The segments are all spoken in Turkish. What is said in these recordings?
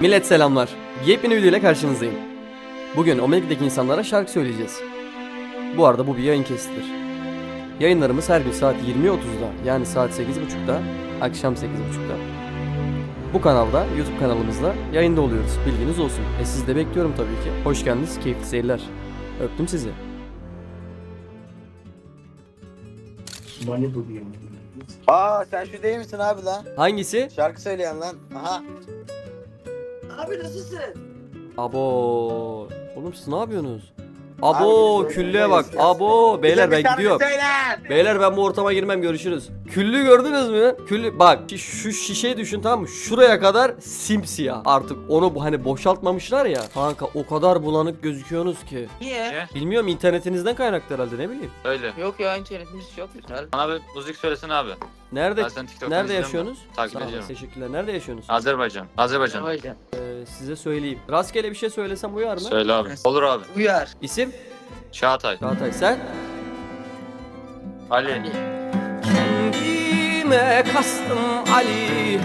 Millet selamlar. Yepyeni video ile karşınızdayım. Bugün Omega'daki insanlara şarkı söyleyeceğiz. Bu arada bu bir yayın kesidir. Yayınlarımız her gün saat 20.30'da yani saat 8.30'da, akşam 8.30'da. Bu kanalda, YouTube kanalımızda yayında oluyoruz. Bilginiz olsun. E siz de bekliyorum tabii ki. Hoş geldiniz, keyifli seyirler. Öptüm sizi. Aa sen şu değil misin abi lan? Hangisi? Şarkı söyleyen lan. Aha. Abi nasılsın? Abo. Oğlum siz ne yapıyorsunuz? Abo Abi, küllüğe bak. söyle. Abo beyler ben gidiyorum. Beyler ben bu ortama girmem görüşürüz. Küllü gördünüz mü? Küllü bak şi- şu şişeyi düşün tamam mı? Şuraya kadar simsiyah. Artık onu bu hani boşaltmamışlar ya. Kanka o kadar bulanık gözüküyorsunuz ki. Niye? Bilmiyorum internetinizden kaynaklı herhalde ne bileyim. Öyle. Yok ya internetimiz yok güzel. Bana bir müzik söylesene abi. Nerede Ben seni TikTok'tan nerede izliyorum yaşıyorsunuz? Takip Sağ olun, ediyorum. teşekkürler. Nerede yaşıyorsunuz? Azerbaycan. Azerbaycan. Hocam. Ee, size söyleyeyim. Rastgele bir şey söylesem uyar mı? Söyle abi. Olur abi. Uyar. İsim? Çağatay. Çağatay sen? Ali. Kendime kastım Ali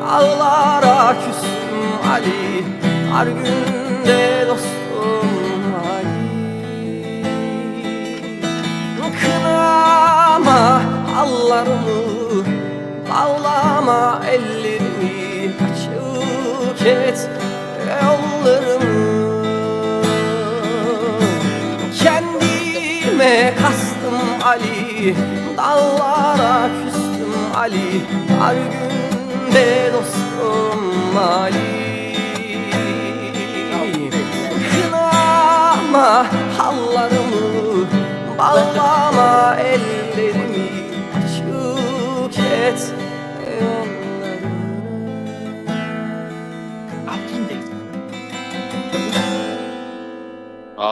Dağlara küstüm Ali Her günde dostum Ali Kınama hallarımı Bağlama yollarımı Kendime kastım Ali. Dağlara küstüm Ali. Her günde dostum Ali. Kınama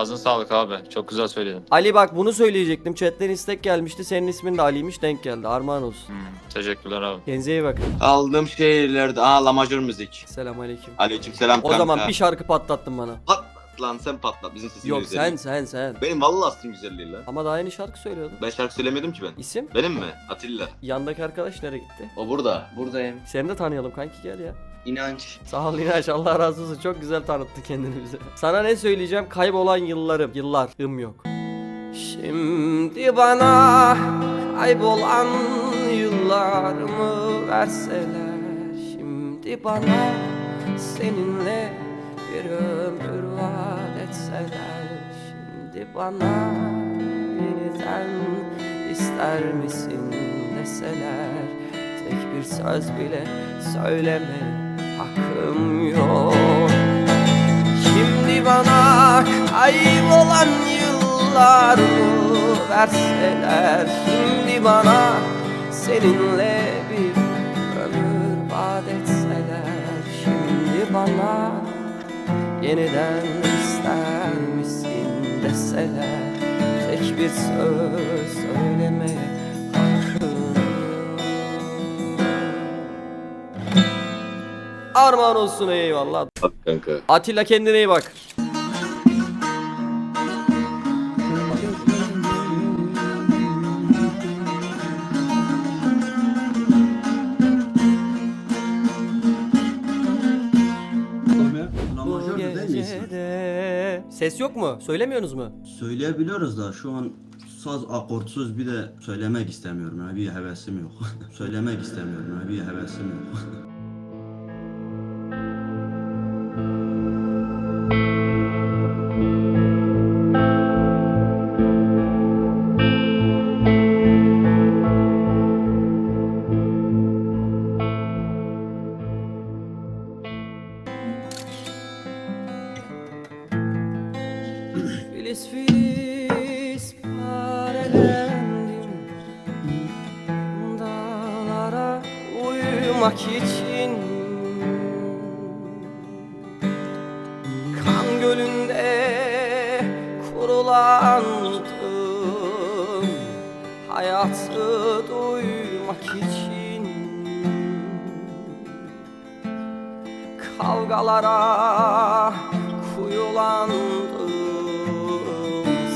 Ağzın sağlık abi. Çok güzel söyledin. Ali bak bunu söyleyecektim. Chatten istek gelmişti. Senin ismin de Ali'ymiş denk geldi. Armağan olsun. Hmm, teşekkürler abi. Kendinize iyi bakın. Aldığım şehirlerde aa lamajör müzik. Selam aleyküm. Aleykümselam O zaman bir şarkı patlattın bana. Patlat lan sen patlat bizim sesimiz Yok sen sen sen. Benim vallahi sesim güzelliği lan. Ama daha yeni şarkı söylüyordun. Ben şarkı söylemedim ki ben. İsim? Benim mi? Atilla. Yandaki arkadaş nereye gitti? O burada. Buradayım. Seni de tanıyalım kanki gel ya. İnanç. Sağ ol İnaç Allah razı olsun çok güzel tanıttı kendini bize. Sana ne söyleyeceğim kaybolan yıllarım. Yıllar ım yok. Şimdi bana kaybolan yıllarımı verseler Şimdi bana seninle bir ömür vaat etseler Şimdi bana yeniden ister misin deseler Tek bir söz bile söyleme hakkım yok. Şimdi bana kaybolan yıllarımı verseler? Şimdi bana seninle bir ömür vaat etseler. Şimdi bana yeniden ister misin deseler? Tek bir söz söylemeye Armağan olsun eyvallah. Bak kanka. Atilla kendine iyi bak. Gecede... Ses yok mu? Söylemiyorsunuz mu? Söyleyebiliyoruz da şu an saz akortsuz bir de söylemek istemiyorum yani bir hevesim yok. söylemek istemiyorum yani bir hevesim yok. Hayatı duymak için Kavgalara kuyulandım.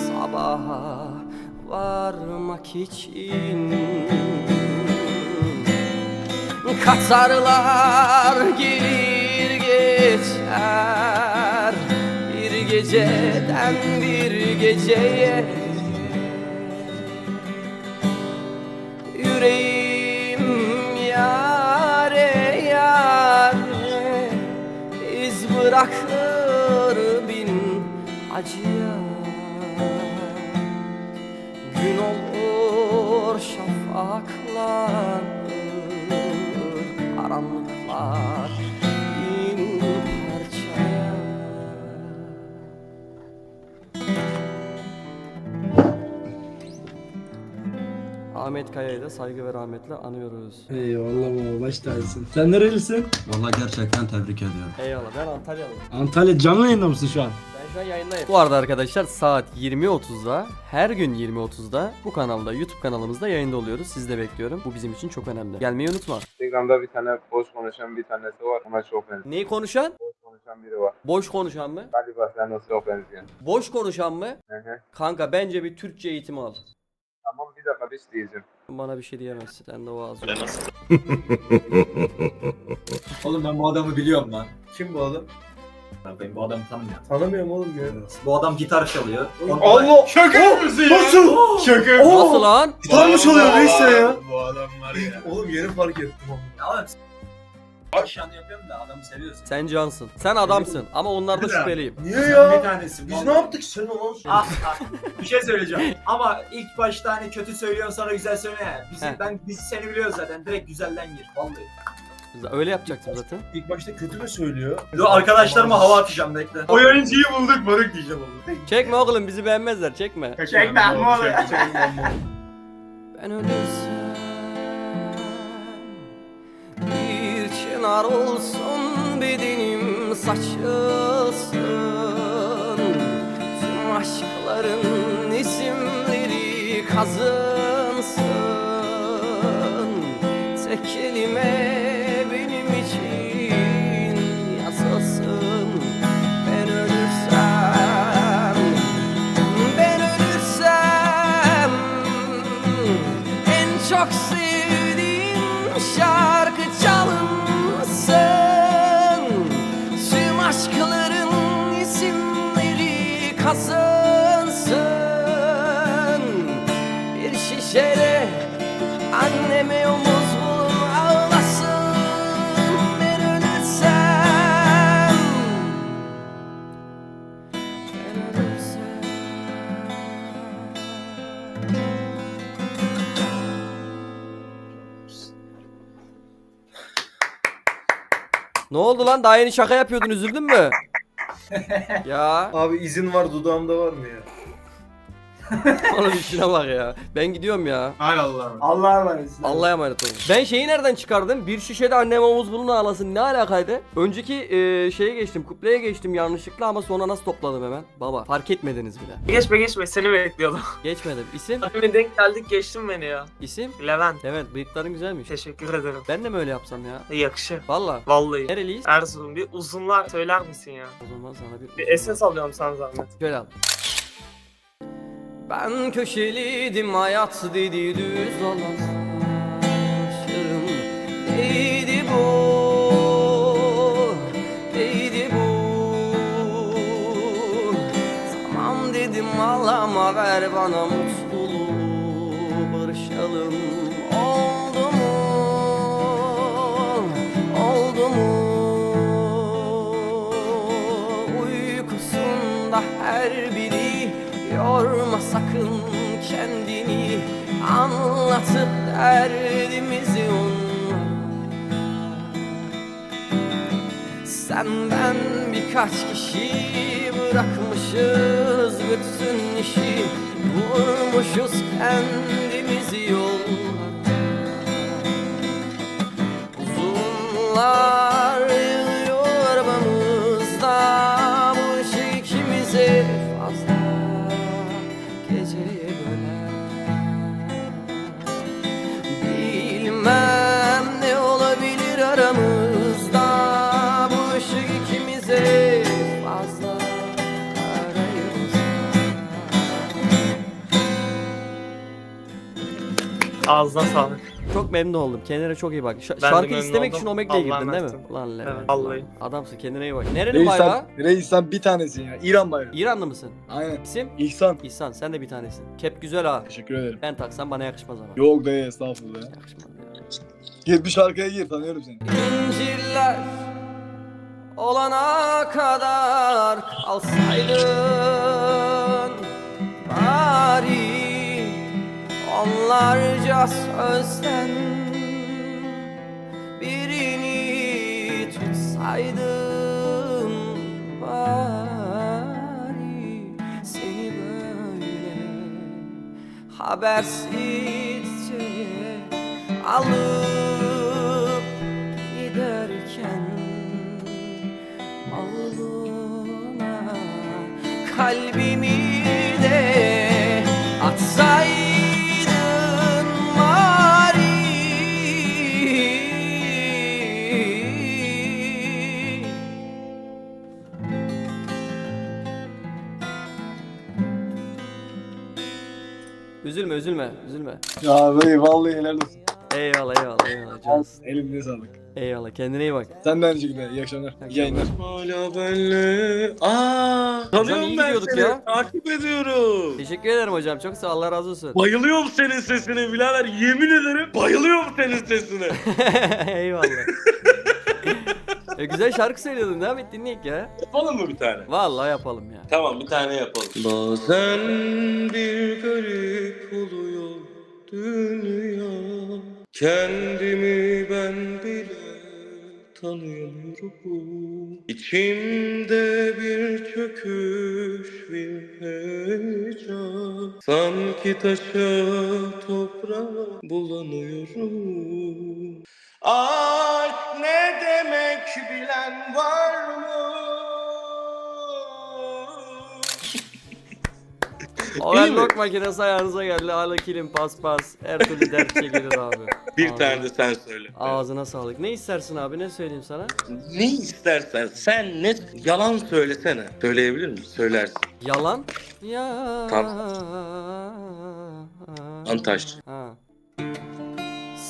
Sabaha varmak için Katarlar gelir geçer. Geceden bir geceye bırakır bin acıya. Gün olur şafaklar Karanlıklar Ahmet Kaya'yı da saygı ve rahmetle anıyoruz. Eyvallah baba baş tacısın. Sen nerelisin? Vallahi gerçekten tebrik ediyorum. Eyvallah ben Antalyalıyım. Antalya canlı yayında mısın şu an? Ben şu an yayındayım. Bu arada arkadaşlar saat 20.30'da her gün 20.30'da bu kanalda YouTube kanalımızda yayında oluyoruz. Sizi de bekliyorum. Bu bizim için çok önemli. Gelmeyi unutma. Instagram'da bir tane boş konuşan bir tanesi var. Ona çok benziyor. Neyi konuşan? Boş konuşan biri var. Boş konuşan mı? Galiba sen nasıl çok benziyor. Boş konuşan mı? Hı hı. Kanka bence bir Türkçe eğitimi al. Şey diyeceğim. Bana bir şey diyemezsin. Sen de o ağzı. Oğlum ben bu adamı biliyorum lan. Kim bu adam? Ben bu adamı tanımıyorum. Tanımıyorum oğlum ya. Bu adam gitar çalıyor. Allah! Şaka mısın ya? Nasıl? Şaka. Nasıl lan? Gitar mı çalıyor neyse ya? Bu adam var ya. Oğlum yeni fark ettim onu. Ya oğlum s- an yapıyorum da adamı seviyorsun. Sen cansın. Sen adamsın. Ama onlarda şüpheliyim. Niye Bir ya? tanesi. Biz ne yaptık sen olan Ah, ah, bir şey söyleyeceğim. Ama ilk başta hani kötü söylüyorsun sonra güzel söyle. ya. Biz, Heh. ben, biz seni biliyoruz zaten. Direkt güzelden gir. Vallahi. Öyle yapacaktım zaten. İlk başta kötü mü söylüyor? Dur arkadaşlarıma hava atacağım bekle. O oyuncuyu bulduk barık diyeceğim oğlum. Çekme oğlum bizi beğenmezler. Çekme. Çekme oğlum. Ben ölürsem Çınar olsun bedenim saçılsın. Tüm aşkların isimleri kazınsın Tek kelime benim için yazılsın. Ben ölürsem ben ölürsem en çok sevdiğim Ne oldu lan? Daha yeni şaka yapıyordun üzüldün mü? ya Abi izin var dudağımda var mı ya? Oğlum işine bak ya. Ben gidiyorum ya. Hay Allah'ım. Allah'a emanet. Allah'a emanet olun. Ben şeyi nereden çıkardım? Bir şişede annem omuz burnu ağlasın ne alakaydı? Önceki e, şeye geçtim, kupleye geçtim yanlışlıkla ama sonra nasıl topladım hemen? Baba fark etmediniz bile. Geçme geçme seni bekliyordum. Geçmedim. İsim? Abime denk geldik geçtin beni ya. İsim? Levent. Evet bıyıkların güzelmiş. Teşekkür ederim. Ben de mi öyle yapsam ya? Yakışır. Valla. Vallahi. Nereliyiz? Erzurum bir uzunlar söyler misin ya? O zaman sana bir... Bir SS alıyorum sana zahmet. Şöyle al. Ben köşeliydim hayat dedi düz dolaşırım Neydi bu, neydi bu. Tamam dedim ağlama ver bana mutluluğu Barışalım. Oldu mu, oldu mu? Uykusunda her biri Yorma sakın kendini Anlatıp derdimizi onlara. Sen ben birkaç kişi bırakmışız bütün işi Vurmuşuz kendimizi yollara aramızda Bu ışık ikimize fazla Ağzına sağlık. Çok memnun oldum. Kendine çok iyi bak. Ş- de şarkı memnun istemek oldum. için Omegle'ye Allah'a girdin değil mi? emanet Ulan Levent. Evet, vallahi. Adamsın kendine iyi bak. Nerenin Reis bayrağı? sen, reis sen bir tanesin ya. İran bayrağı. İranlı mısın? Aynen. İsim? İhsan. İhsan sen de bir tanesin. Kep güzel ha. Teşekkür ederim. Ben taksam bana yakışmaz ama. Yok dayı estağfurullah ya. Yakışmaz ya. Gir bir şarkıya gir tanıyorum seni. İncirler olana kadar kalsaydın bari onlarca sözden birini tutsaydın bari seni böyle habersizce alıp giderken Ağlına kalbimi de atsaydın bari Üzülme üzülme üzülme. Ya dayı vallahi helal olsun. Eyvallah eyvallah eyvallah cansın. Elimde sağlık. Eyvallah kendine iyi bak. Sen de aynı şekilde. İyi akşamlar. İyi yayınlar. Hala benle. Aa, Hocam tanıyorum iyi ben gidiyorduk seni. ya. Takip ediyorum. Teşekkür ederim hocam çok sağ ol Allah razı olsun. Bayılıyorum senin sesine birader. Yemin ederim bayılıyorum senin sesine. eyvallah. e, güzel şarkı söylüyordun devam et dinleyek ya. Yapalım mı bir tane? Vallahi yapalım ya. Tamam bir tane yapalım. Bazen bir garip oluyor dünya Kendimi ben bile tanıyamıyorum. İçimde bir çöküş bir heyecan. Sanki taşa toprağa bulanıyorum. Aşk ne demek bilen var Overlock makinesi ayağınıza geldi. Hala kilim paspas. Her türlü dert çekilir abi. Bir Ağzına- tane de sen söyle. Ağzına sağlık. Ne istersin abi ne söyleyeyim sana? Ne istersen sen ne yalan söylesene. Söyleyebilir misin? Söylersin. Yalan? Ya. Antaş. Ha.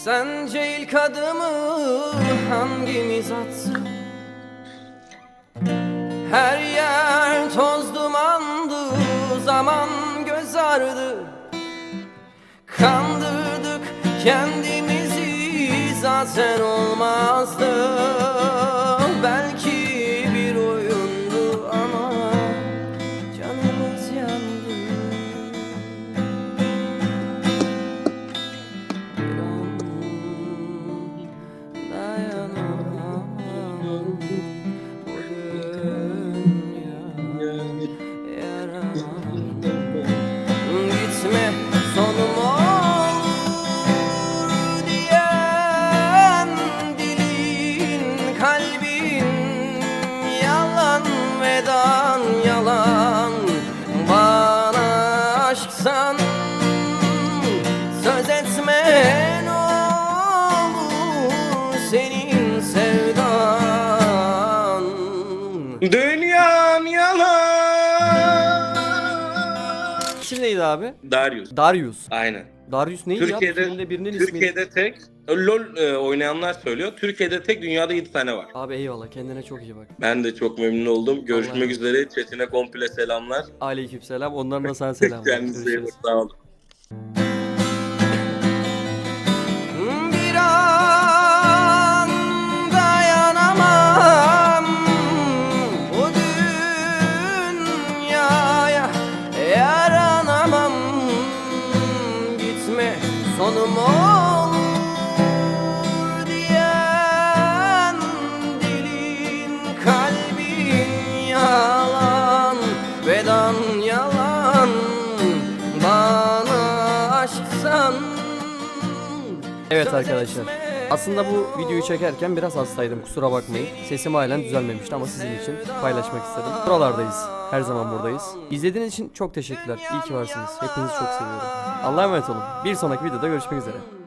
Sence ilk adımı hangimiz attı? Her yer toz dumandı, zaman göz ardı. Kandırdık kendimizi zaten olmazdı. Söz etme ne olur senin sevdan Dünyan yalan. İsim neydi abi? Darius. Darius. Aynen. Darius neydi Türkiye'de- ya? Filmde birinin ismi. Türkiye'de tek LoL e, oynayanlar söylüyor. Türkiye'de tek dünyada 7 tane var. Abi eyvallah kendine çok iyi bak. Ben de çok memnun oldum. Görüşmek Allah'a üzere. Çetine komple selamlar. Aleykümselam. Ondan da sana selam. Kendinize iyi bakın. Sağ olun. Evet arkadaşlar. Aslında bu videoyu çekerken biraz hastaydım kusura bakmayın. Sesim halen düzelmemişti ama sizin için paylaşmak istedim. Buralardayız. Her zaman buradayız. İzlediğiniz için çok teşekkürler. İyi ki varsınız. Hepinizi çok seviyorum. Allah'a emanet olun. Bir sonraki videoda görüşmek üzere.